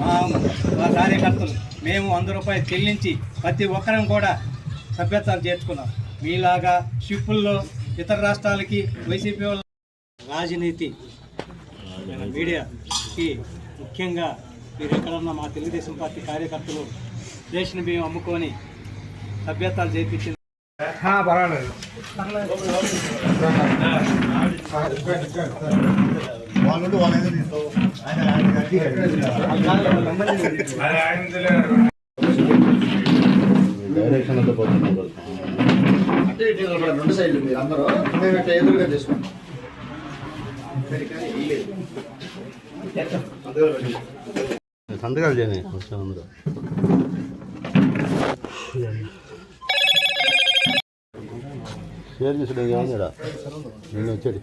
మా మా కార్యకర్తలు మేము వంద రూపాయలు చెల్లించి ప్రతి ఒక్కరం కూడా సభ్యత్వాలు చేర్చుకున్నాం. మీలాగా షిప్పుల్లో ఇతర రాష్ట్రాలకి వైసీపీ వాళ్ళ రాజనీతి మీడియాకి ముఖ్యంగా మీరు ఎక్కడన్నా మా తెలుగుదేశం పార్టీ కార్యకర్తలు రేషన్ బియ్యం అమ్ముకొని సభ్యత్వాలు చేర్పించింది పర్వాలేదు వాళ్ళు వాళ్ళైతే తీసుకో ఆయన ఆయన డైరెక్షన్ అంతా పోతుంది అంటే రెండు సైడ్లు మీరు అందరూ మేము ఇట్లా ఎదురుగా చేసుకోండి సంతకాలు అందరూ சேர்ந்து சொல்லி வாங்கடா நின்று வச்சடி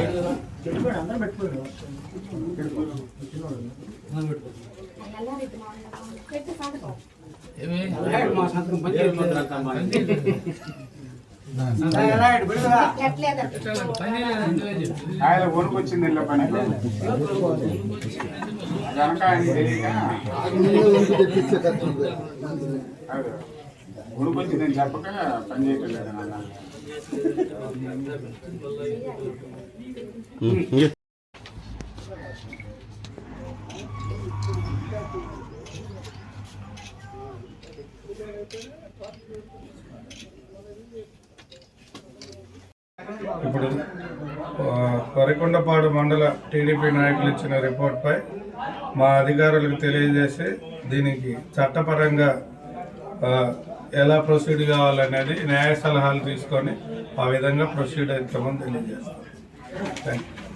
அதுதான் ఆయన కొనుక్కొచ్చింది ఇళ్ళ పని కనుక ఆయన తెలియక అదే. కొనుక్కొచ్చిందని చెప్పక పని చేయట్లేదు నాన్న ఇప్పుడు వరికొండపాడు మండల టీడీపీ నాయకులు ఇచ్చిన రిపోర్ట్పై మా అధికారులకు తెలియజేసి దీనికి చట్టపరంగా ఎలా ప్రొసీడ్ కావాలనేది న్యాయ సలహాలు తీసుకొని ఆ విధంగా ప్రొసీడ్ అవుతామని తెలియజేస్తాం. Thank you